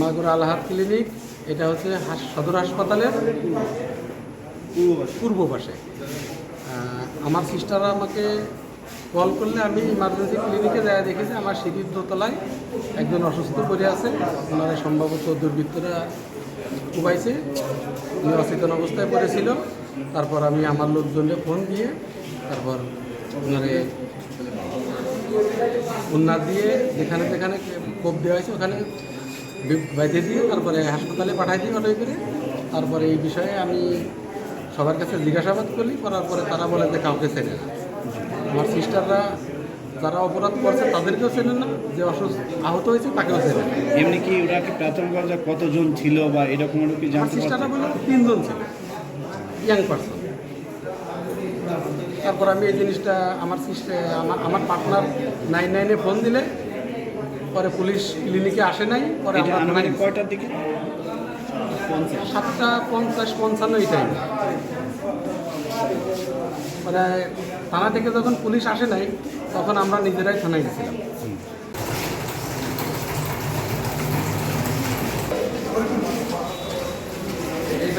Magura আলহার clinic, এটা হচ্ছে সদর হাসপাতালের পূর্ব পাশে। আমার সিস্টাররা আমাকে কল করলে আমি ইমার্জেন্সি ক্লিনিকে যাই দেখেছি, আমার সিঁড়ির দোতলায় একজন অসুস্থ পড়ে আছে। ওনারা সম্ভবত দুর্বৃত্তরা কুবাইছে উনি অচেতন অবস্থায় পড়েছিল। তারপর আমি আমার লোকজনকে ফোন দিয়ে তারপর ওনারে উন্নার দিয়ে যেখানে যেখানে কোপ দেওয়া হয়েছে, ওখানে বেঁধে দিয়ে তারপরে হাসপাতালে পাঠাই দিই অটোয় করে। তারপরে এই বিষয়ে আমি সবার কাছে জিজ্ঞাসাবাদ করি করার পরে তারা বলে যে কাউকে চেনে না। আমার সিস্টাররা যারা অপরাধ করছে তাদেরকেও চেনে না যে অসুস্থ আহত হয়েছে তাকেও চেনে না। এমনি কি ওরা কি প্রাথমিকভাবে কতজন ছিল বা এরকম কি জানতে সিস্টাররা বলে তিনজন ছিল। Young person. তারপর আমি এই জিনিসটা আমার সিস্টার আমার আমার পার্টনার নাইন নাইনে ফোন দিলে পরে পুলিশ ক্লিনিকে আসে নাই পরে কয়টার দিকে? সাতটা পঞ্চাশ পঞ্চান্ন এই টাইম মানে থানা থেকে যখন পুলিশ আসে নাই তখন আমরা নিজেরাই থানায় গেছিলাম। এই